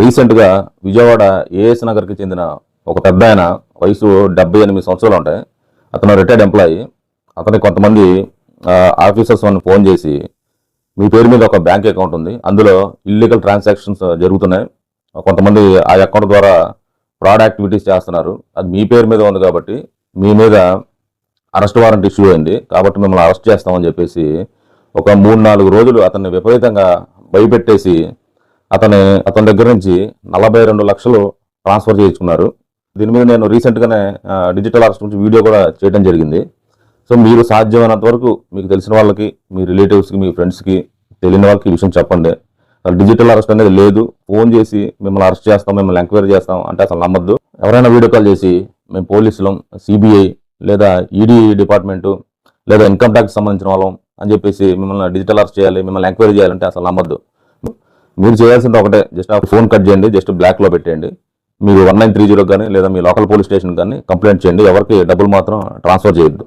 రీసెంట్గా విజయవాడ ఏఎస్ నగర్కి చెందిన ఒక పెద్ద ఆయన వయసు డెబ్బై ఎనిమిది సంవత్సరాలు ఉంటాయి అతను రిటైర్డ్ ఎంప్లాయీ అతనికి కొంతమంది ఆఫీసర్స్ వాళ్ళని ఫోన్ చేసి మీ పేరు మీద ఒక బ్యాంక్ అకౌంట్ ఉంది. అందులో ఇల్లీగల్ ట్రాన్సాక్షన్స్ జరుగుతున్నాయి. కొంతమంది ఆ అకౌంట్ ద్వారా ఫ్రాడ్ యాక్టివిటీస్ చేస్తున్నారు. అది మీ పేరు మీద ఉంది కాబట్టి మీ మీద అరెస్ట్ వారెంట్ ఇష్యూ అయింది. కాబట్టి మిమ్మల్ని అరెస్ట్ చేస్తామని చెప్పేసి ఒక మూడు నాలుగు రోజులు అతన్ని విపరీతంగా భయపెట్టేసి అతని అతని దగ్గర నుంచి నలభై రెండు లక్షలు ట్రాన్స్ఫర్ చేయించుకున్నారు. దీని మీద నేను రీసెంట్గానే డిజిటల్ ఆర్ట్స్ నుంచి వీడియో కూడా చేయడం జరిగింది. సో మీరు సాధ్యమైనంత వరకు మీకు తెలిసిన వాళ్ళకి మీ రిలేటివ్స్కి మీ ఫ్రెండ్స్కి తెలియని వాళ్ళకి విషయం చెప్పండి. డిజిటల్ అరెస్ట్ అనేది లేదు. ఫోన్ చేసి మిమ్మల్ని అరెస్ట్ చేస్తాం మిమ్మల్ని ఎంక్వైరీ చేస్తాం అంటే అసలు నమ్మద్దు. ఎవరైనా వీడియో కాల్ చేసి మేము పోలీసులం సిబిఐ లేదా ఈడీ డిపార్ట్మెంటు లేదా ఇన్కమ్ ట్యాక్స్ సంబంధించిన వాళ్ళం అని చెప్పేసి మిమ్మల్ని డిజిటల్ అరెస్ట్ చేయాలి మిమ్మల్ని ఎంక్వైరీ చేయాలంటే అసలు నమ్మద్దు. మీరు చేయాల్సింది ఒకటే. జస్ట్ ఆ ఫోన్ కట్ చేయండి జస్ట్ బ్లాక్లో పెట్టేయండి. మీరు వన్ నైన్ త్రీ జీరో కానీ లేదా మీ లోకల్ పోలీస్ స్టేషన్ కానీ కంప్లైంట్ చేయండి. ఎవరికి డబ్బులు మాత్రం ట్రాన్స్ఫర్ చేయొద్దు.